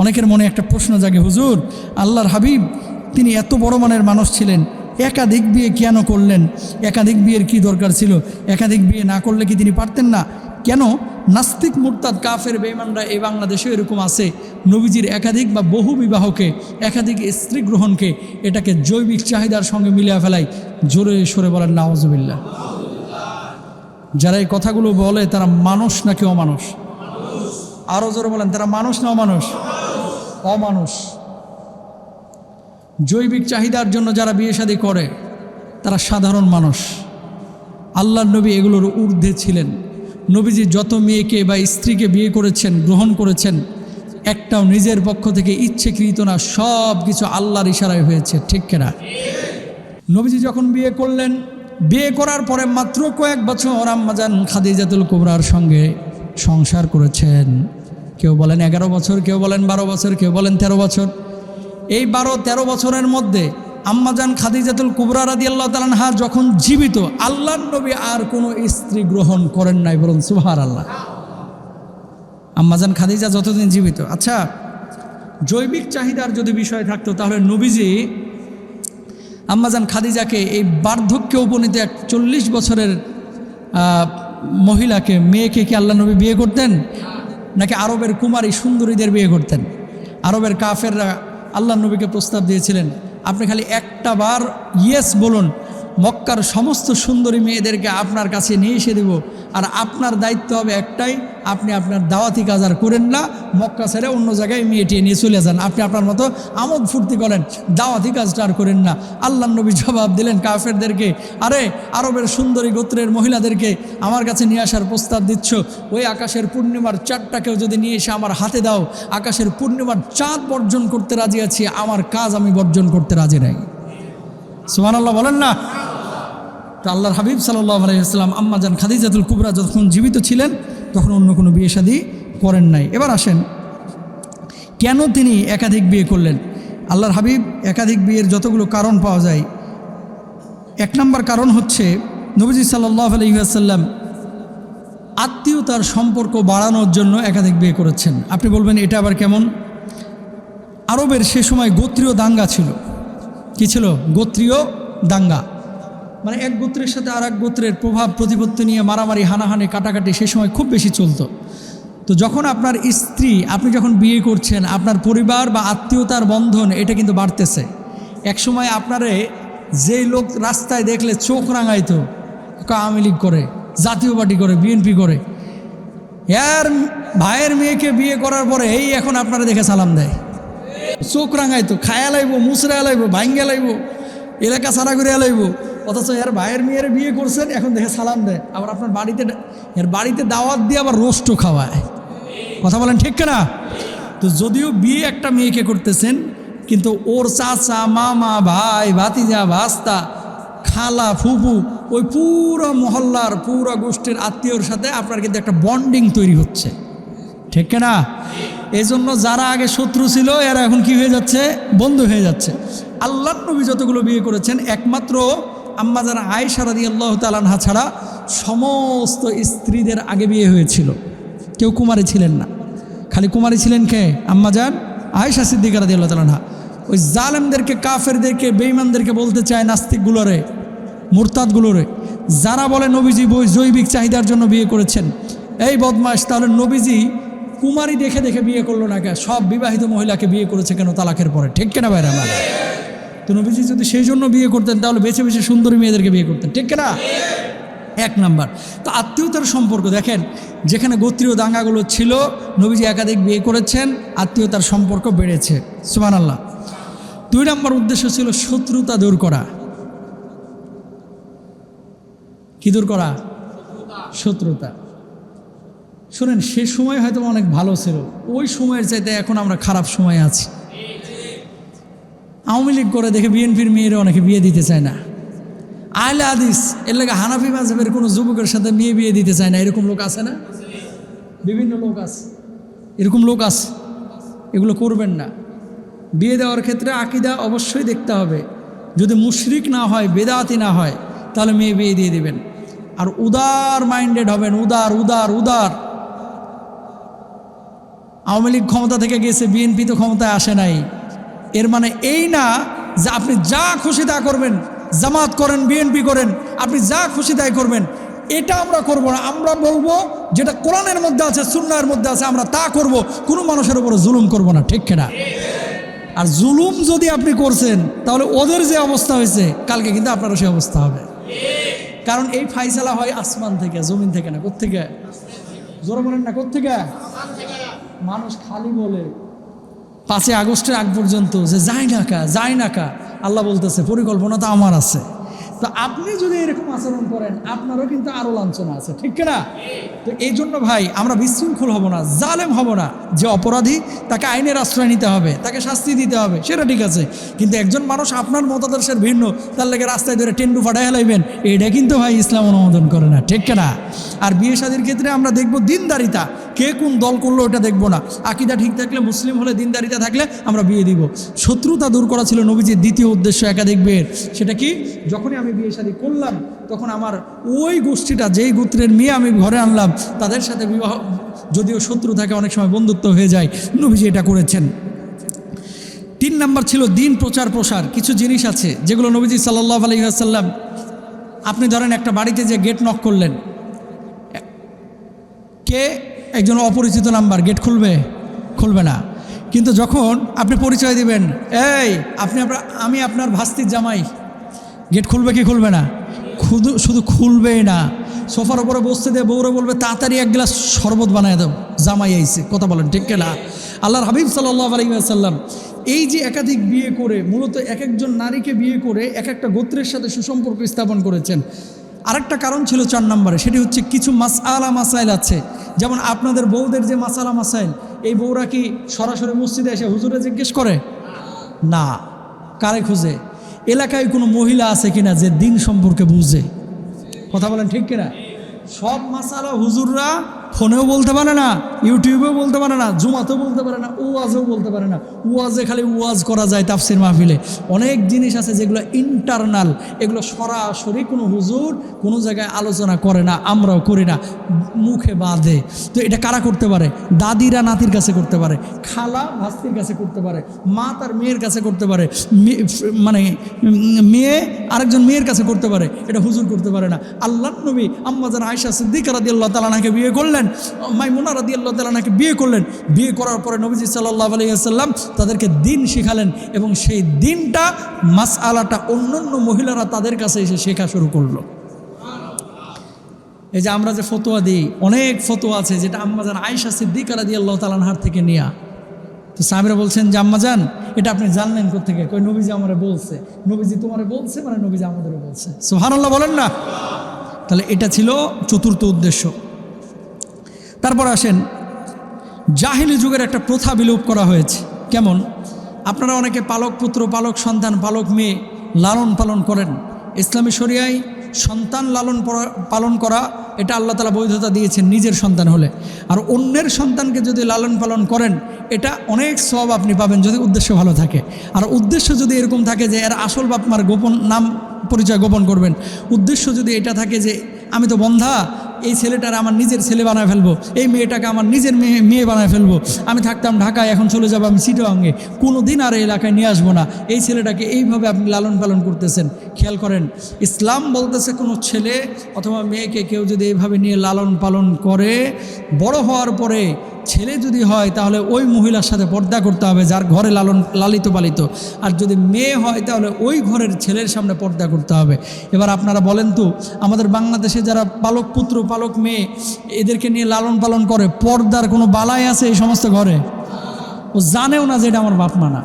অনেকের মনে একটা প্রশ্ন জাগে, হুজুর, আল্লাহর হাবিব, তিনি এত বড় মানের মানুষ ছিলেন, একাধিক বিয়ে কেন করলেন? একাধিক বিয়ের কি দরকার ছিল? একাধিক বিয়ে না করলে কি তিনি পারতেন না? কেন? নাস্তিক, মুরতাদ, কাফের বেইমানরা এই বাংলাদেশে এরকম আছে। নবীজির একাধিক বা বহু বিবাহকে, একাধিক স্ত্রী গ্রহণকে এটাকে জৈবিক চাহিদার সঙ্গে মিলিয়ে ফেলাই, জোরে সরে বলেন নাওজবিল্লা যারা এই কথাগুলো বলে, তারা মানুষ নাকি অমানুষ? আরও জোরে বলেন, তারা মানুষ না অমানুষ? অমানুষ। জৈবিক চাহিদার জন্য যারা বিয়ে শাদী করে, তারা সাধারণ মানুষ। আল্লাহ নবী এগুলোর ঊর্ধ্বে ছিলেন। নবীজি যত মেয়েকে বা স্ত্রীকে বিয়ে করেছেন, গ্রহণ করেছেন, একটাও নিজের পক্ষ থেকে ইচ্ছেকৃত না, সব কিছু আল্লাহর ইশারায় হয়েছে, ঠিক কেনা? নবীজি যখন বিয়ে করলেন, বিয়ে করার পরে মাত্র কয়েক বছর আম্মাজান খাদিজাতুল কুবরার সঙ্গে সংসার করেছেন। কেউ বলেন এগারো বছর, কেউ বলেন বারো বছর, কেউ বলেন তেরো বছর। এই বারো, তেরো বছরের মধ্যে আম্মাজান খাদিজাতুল কুবরা রাদি আল্লাহ তালানহা যখন জীবিত আল্লাহ নবী আর কোনো স্ত্রী গ্রহণ করেন নাই বলুন সুহার আল্লাহ আম্মাজান খাদিজা যতদিন জীবিত আচ্ছা জৈবিক চাহিদার যদি বিষয় থাকতো তাহলে নবীজি আম্মাজান খাদিজাকে এই বার্ধক্যে উপনীত এক চল্লিশ বছরের মহিলাকে, মেয়েকে কি আল্লাহ নবী বিয়ে করতেন? নাকি আরবের কুমারী সুন্দরীদের বিয়ে করতেন? আরবের কাফেররা আল্লাহ নবীকে প্রস্তাব দিয়েছিলেন, আপনি খালি একটা বার ইয়েস বলুন মক্কার সমস্ত সুন্দরী মেয়েদেরকে আপনার কাছে নিয়ে এসে দেব। আর আপনার দায়িত্ব হবে একটাই, আপনি আপনার দাওয়াতি কাজ আর করেন না, মক্কা ছেড়ে অন্য জায়গায় মেয়েটি নিয়ে চলে যান। আপনি আপনার মতো আমোদ ফুর্তি করেন, দাওয়াতি কাজটা আর করেন না। আল্লাহ নবী জবাব দিলেন কাফেরদেরকে, আরে আরবের সুন্দরী গোত্রের মহিলাদেরকে আমার কাছে নিয়ে আসার প্রস্তাব দিচ্ছ। ওই আকাশের পূর্ণিমার চাঁদটাকেও যদি নিয়ে এসে আমার হাতে দাও, আকাশের পূর্ণিমার চাঁদ বর্জন করতে রাজি আছি, আমার কাজ আমি বর্জন করতে রাজি নাই। সুমান আল্লাহ বলেন না? তো আল্লাহর হাবিব সাল্লাহ আলাইসাল্লাম আম্মাজান খাদিজাতুল কুবরা যখন জীবিত ছিলেন, তখন অন্য কোনো বিয়ে শাদী করেন নাই। এবার আসেন, কেন তিনি একাধিক বিয়ে করলেন? আল্লাহর হাবিব একাধিক বিয়ের যতগুলো কারণ পাওয়া যায়, এক নম্বর কারণ হচ্ছে নবীজি সাল্লাহ আলহিহাসাল্লাম আত্মীয়তার সম্পর্ক বাড়ানোর জন্য একাধিক বিয়ে করেছেন। আপনি বলবেন, এটা আবার কেমন? আরবের সে সময় গোত্রীয় দাঙ্গা ছিল। কি ছিল? গোত্রীয় দাঙ্গা। মানে এক গোত্রের সাথে আর এক গোত্রের প্রভাব প্রতিপত্তি নিয়ে মারামারি, হানাহানি, কাটাকাটি সে সময় খুব বেশি চলতো। তো যখন আপনার স্ত্রী, আপনি যখন বিয়ে করছেন, আপনার পরিবার বা আত্মীয়তার বন্ধন, এটা কিন্তু বাড়তেছে। এক সময় আপনারে যেই লোক রাস্তায় দেখলে চোখ রাঙাইতো আওয়ামী লীগ করে, জাতীয় পার্টি করে, বিএনপি করে, এর ভাইয়ের মেয়েকে বিয়ে করার পরে এই এখন আপনারা দেখে সালাম দেয়। চোখ রাঙাইতো, খায়া লাইব মুসরা লাইব ভাঙ্গা লাইব, এলাকা সারা করে লাইব। অথচ এর ভাইয়ের মেয়ের বিয়ে করছেন, এখন দেখে সালাম দেয়। আবার আপনার বাড়িতে এর বাড়িতে দাওয়াত দিয়ে আবার রোস্টও খাওয়ায়। কথা বলেন ঠিক না তো যদিও বিয়ে একটা মেয়েকে করতেছেন, কিন্তু ওর চাচা, মামা, ভাই, ভাতিজা, ভাস্তা, খালা ফুপু ওই পুরো মহল্লার, পুরো গোষ্ঠীর আত্মীয়র সাথে আপনার কিন্তু একটা বন্ডিং তৈরি হচ্ছে। ঠিক না এই জন্য যারা আগে শত্রু ছিল, এরা এখন কি হয়ে যাচ্ছে? বন্ধু হয়ে যাচ্ছে। আল্লাহ নবী যতগুলো বিয়ে করেছেন, একমাত্র আম্মা যারা আয়সা রাদি আল্লাহ তালানহা ছাড়া সমস্ত স্ত্রীদের আগে বিয়ে হয়েছিল। কেউ কুমারী ছিলেন না। খালি কুমারী ছিলেন কে? আম্মাজান আয়েশা সিদ্দিকা রাদি আল্লাহ তালানহা ওই জালেমদেরকে, কাফেরদেরকে বেইমানদেরকে বলতে চায় নাস্তিকগুলোরে মুরতাদগুলোরে যারা বলে নবীজি বই জৈবিক চাহিদার জন্য বিয়ে করেছেন, এই বদমাস তাহলে নবীজি কুমারী দেখে দেখে বিয়ে করল না কেন সব বিবাহিত মহিলাকে বিয়ে করেছে কেন তালাকের পরে? ঠিক কেনা বাইরে আমার তো নবীজি যদি সেই জন্য বিয়ে করতেন, তাহলে বেছে বেছে সুন্দরী মেয়েদেরকে বিয়ে করতেন। ঠিক কেনা? এক নাম্বার। তো আত্মীয়তার সম্পর্ক, দেখেন, যেখানে গোত্রীয় দাঙ্গাগুলো ছিল, নবীজি একাধিক বিয়ে করেছেন, আত্মীয়তার সম্পর্ক বেড়েছে। সুমান আল্লাহ দুই নম্বর উদ্দেশ্য ছিল শত্রুতা দূর করা। কি দূর করা? শত্রুতা। শোনেন, সে সময় হয়তো অনেক ভালো ছিল, ওই সময়ের চাইতে এখন আমরা খারাপ সময়ে আছি। আওয়ামী লীগ করে দেখে বিএনপির মেয়েরা অনেকে বিয়ে দিতে চায় না। আহলে আদিস এর হানাফি মাঝহের কোনো যুবকের সাথে মেয়ে বিয়ে দিতে চায় না। এরকম লোক আছে না? বিভিন্ন লোক আছে। এরকম লোক আছে। এগুলো করবেন না। বিয়ে দেওয়ার ক্ষেত্রে আকিদা অবশ্যই দেখতে হবে। যদি মুশরিক না হয়, বেদাতি না হয়, তাহলে মেয়ে বিয়ে দিয়ে দেবেন। আর উদার মাইন্ডেড হবেন, উদার উদার উদার। আওয়ামী লীগ ক্ষমতা থেকে গেছে, বিএনপি তো ক্ষমতায় আসে নাই। এর মানে এই না যে আপনি যা খুশি তা করবেন, জামাত করেন বিএনপি করেন, আপনি যা খুশি তাই করবেন। এটা আমরা করব না। আমরা বলব যেটা কোরআনের মধ্যে আছে সুন্নার মধ্যে আছে, আমরা তা করব। কোনো মানুষের উপরে জুলুম করব না, ঠিক কিনা? আর জুলুম যদি আপনি করছেন, তাহলে ওদের যে অবস্থা হয়েছে, কালকে কিন্তু আপনারও সেই অবস্থা হবে। কারণ এই ফাইসালা হয় আসমান থেকে, জমিন থেকে না, কোত্থেকে? জোরে বলেন না, কোত্থেকে? মানুষ খালি বলে পাঁচই আগস্টের আগ পর্যন্ত যে যায় নাকা যায় না কা, আল্লাহ বলতেছে, পরিকল্পনা তো আমার আছে। তো আপনি যদি এরকম আচরণ করেন, আপনারও কিন্তু আরও লাঞ্ছনা আছে, ঠিক না তো এই জন্য ভাই, আমরা বিশৃঙ্খল হব না, জালেম হব না। যে অপরাধী, তাকে আইনের আশ্রয় নিতে হবে, তাকে শাস্তি দিতে হবে, সেটা ঠিক আছে। কিন্তু একজন মানুষ আপনার মতাদর্শের ভিন্ন, তার লেগে রাস্তায় ধরে টেন্ডু ফাটাই হেলাইবেন এটা কিন্তু ভাই ইসলাম অনুমোদন করে না, ঠিক না আর বিয়ে শাদির ক্ষেত্রে আমরা দেখব দিনদারিতা, কে কোন দল করল ওটা দেখব না। আকিদা ঠিক থাকলে, মুসলিম হলে দিনদারিতা থাকলে আমরা বিয়ে দিব। শত্রুতা দূর করা ছিল নবীজির দ্বিতীয় উদ্দেশ্য একাধিক বিয়ের সেটা কি? যখনই আমি বিয়ে শাদী করলাম, তখন আমার ওই গোষ্ঠীটা, যেই গোত্রের মেয়ে আমি ঘরে আনলাম, তাদের সাথে বিবাহ, যদিও শত্রু থাকে, অনেক সময় বন্ধুত্ব হয়ে যায়, নবীজি এটা করেছেন। তিন নাম্বার ছিল দিন প্রচার প্রসার, কিছু জিনিস আছে, যেগুলো নবীজি সাল্লাহ আলহিহাসাল্লাম আপনি ধরেন একটা বাড়িতে যে গেট নক করলেন, কে? একজন অপরিচিত নাম্বার গেট খুলবে? খুলবে না। কিন্তু যখন আপনি পরিচয় দিবেন, এই, আপনি আমি আপনার ভাস্তির জামাই। গেট খুলবে কি খুলবে না? শুধু শুধু খুলবেই না। সোফার উপরে বসতে দিয়ে বউরে বলবে, তাড়াতাড়ি এক গ্লাস শরবত বানায় দাও। জামাই আইছে, কথা বলেন, ঠিক না আল্লাহর হাবিব সাল্লাহ আলাইসাল্লাম এই যে একাধিক বিয়ে করে, মূলত এক একজন নারীকে বিয়ে করে এক একটা গোত্রের সাথে সুসম্পর্ক স্থাপন করেছেন। আরেকটা কারণ ছিল চার নম্বরে, সেটি হচ্ছে কিছু মাস আলা মাসাইল আছে। যেমন আপনাদের বউদের যে মাসালা মাসাইল, এই বউরা কি সরাসরি মসজিদে এসে হুজুরে জিজ্ঞেস করে? না। কারে খুঁজে? এলাকায় কোনো মহিলা আছে কিনা যে দিন সম্পর্কে বুঝে? কথা বলেন ঠিক কিনা? সব মাসালা হুজুররা ফোনেও বলতে পারে না। ইউটিউবেও বলতে পারে না, জুমাতেও বলতে পারে না, ওয়াজেও বলতে পারে না। ওয়াজে খালি ওয়াজ করা যায় তাফসির মাহফিলে। অনেক জিনিস আছে যেগুলো ইন্টারনাল এগুলো সরাসরি কোনো হুজুর কোনো জায়গায় আলোচনা করে না, আমরাও করি না, মুখে বাঁধে তো এটা কারা করতে পারে? দাদিরা নাতির কাছে করতে পারে, খালা ভাস্তির কাছে করতে পারে, মা তার মেয়ের কাছে করতে পারে মানে মেয়ে আরেকজন মেয়ের কাছে করতে পারে, এটা হুজুর করতে পারে না। আল্লাহ নবী আম্মাজান আয়সা সিদ্দিক রাদি আল্লাহ তালানাকে বিয়ে করলেন, মাইমুনা রাদি আল্লাহ তালানাকে বিয়ে করলেন। বিয়ে করার পরে নবীজি সাল্লাহ আলাইসাল্লাম তাদেরকে দিন শিখালেন এবং সেই দিনটা মাস আলাটা অন্য অন্য মহিলারা তাদের কাছে এসে শেখা শুরু করল। এই যে আমরা যে ফতোয়া দিই, অনেক ফতোয়া আছে যেটা আম্মাজান আয়সা সিদ্দিক রাদি আল্লাহ তালানহার থেকে নেয়া। তো সাহেবরা বলছেন যে আম্মাজান এটা আপনি জানলেন কোথেকে কই নবীজি আমারে বলছে। নবীজি, তোমারে বলছে? মানে নবীজি আমাদেরও বলছে। সুবহানাল্লাহ বলেন না। তাহলে এটা ছিল চতুর্থ উদ্দেশ্য। তারপর আসেন জাহিলি যুগের একটা প্রথা বিলোপ করা হয়েছে। কেমন? আপনারা অনেকে পালক পুত্র, পালক সন্তান, পালক মেয়ে লালন পালন করেন। ইসলামী শরিয়ায় সন্তান লালন পালন করা, এটা আল্লাহ তালা বৈধতা দিয়েছেন নিজের সন্তান হলে। আর অন্যের সন্তানকে যদি লালন পালন করেন, এটা অনেক সব আপনি পাবেন যদি উদ্দেশ্য ভালো থাকে। আর উদ্দেশ্য যদি এরকম থাকে যে এর আসল বাপ মার গোপন নাম পরিচয় গোপন করবেন, উদ্দেশ্য যদি এটা থাকে যে আমি তো বন্ধা এই ছেলেটার আমার নিজের ছেলে বানায় ফেলব। এই মেয়েটাকে আমার নিজের মেয়ে মেয়ে বানায় ফেলব। আমি থাকতাম ঢাকায়, এখন চলে যাব আমি সিটোয়াঙ্গে কোনো দিন আর এই এলাকায় নিয়ে আসব না। এই ছেলেটাকে এইভাবে আপনি লালন পালন করতেছেন। খেয়াল করেন, ইসলাম বলতেছে কোনো ছেলে অথবা মেয়েকে কেউ যদি এইভাবে নিয়ে লালন পালন করে, বড় হওয়ার পরে ছেলে যদি হয়, তাহলে ওই মহিলার সাথে পর্দা করতে হবে যার ঘরে লালন, লালিত পালিত। আর যদি মেয়ে হয়, তাহলে ওই ঘরের ছেলের সামনে পর্দা করতে হবে। এবার আপনারা বলেন তো, আমাদের বাংলাদেশে যারা পালক পুত্র, পালক মেয়ে, এদেরকে নিয়ে লালন পালন করে, পর্দার কোনো বালাই আছে এই সমস্ত ঘরে? ও জানেও না যে এটা আমার বাপ মানা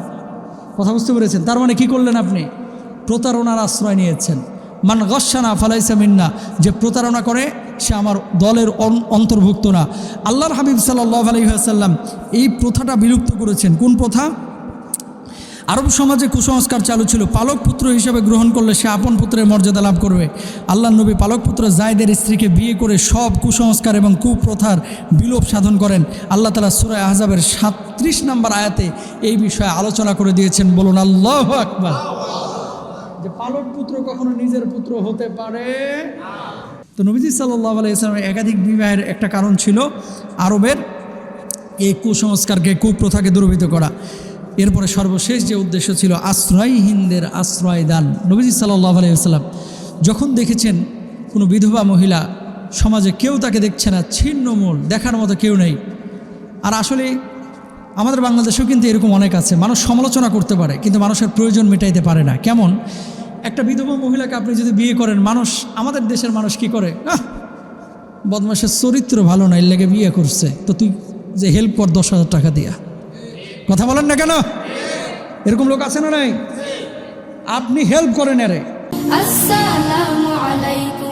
কথা বুঝতে পেরেছেন? তার মানে কি করলেন আপনি? প্রতারণার আশ্রয় নিয়েছেন। মান গসানা ফালাইসা মিন্না, যে প্রতারণা করে সে আমার দলের অন্তর্ভুক্ত না। আল্লাহর হাবিব সাল্লাহ আলহিহাসাল্লাম এই প্রথাটা বিলুপ্ত করেছেন। কোন প্রথা? আরব সমাজে কুসংস্কার চালু ছিল। পালক পুত্র হিসেবে গ্রহণ করলে সে আপন পুত্রের মর্যাদা লাভ করবে। আল্লাহ নবী পালক পুত্র জায়দের স্ত্রীকে বিয়ে করে সব কুসংস্কার এবং কুপ্রথার বিলোপ সাধন করেন। আল্লাহ তালা সুরায় আহজাবের সাত্রিশ নম্বর আয়াতে এই বিষয়ে আলোচনা করে দিয়েছেন। বলুন, আল্লাহ আকবর। যে পালক পুত্র কখনো নিজের পুত্র হতে পারে তো নবীজি সাল্লাহ আলাইসলামের একাধিক বিবাহের একটা কারণ ছিল আরবের এই কুসংস্কারকে, কুপ্রথাকে দূরভূত করা। এরপরে সর্বশেষ যে উদ্দেশ্য ছিল আশ্রয়হীনদের আশ্রয় দান। নবীজি সাল্লাহ আলাইসাল্লাম যখন দেখেছেন কোনো বিধবা মহিলা সমাজে কেউ তাকে দেখছে না ছিন্নমূল দেখার মতো কেউ নেই। আর আসলে আমাদের বাংলাদেশেও কিন্তু এরকম অনেক আছে। মানুষ সমালোচনা করতে পারে, কিন্তু মানুষের প্রয়োজন মেটাইতে পারে না। কেমন? একটা বিধবা মহিলাকে আপনি যদি বিয়ে করেন, মানুষ, আমাদের দেশের মানুষ কি করে? বদমাসের চরিত্র ভালো না, এর লেগে বিয়ে করছে। তো তুই যে হেল্প কর, দশ হাজার টাকা দিয়া। কথা বলেন না কেন? এরকম লোক আছে না নাই? আপনি হেল্প করেন আরে আসসালামু আলাইকুম।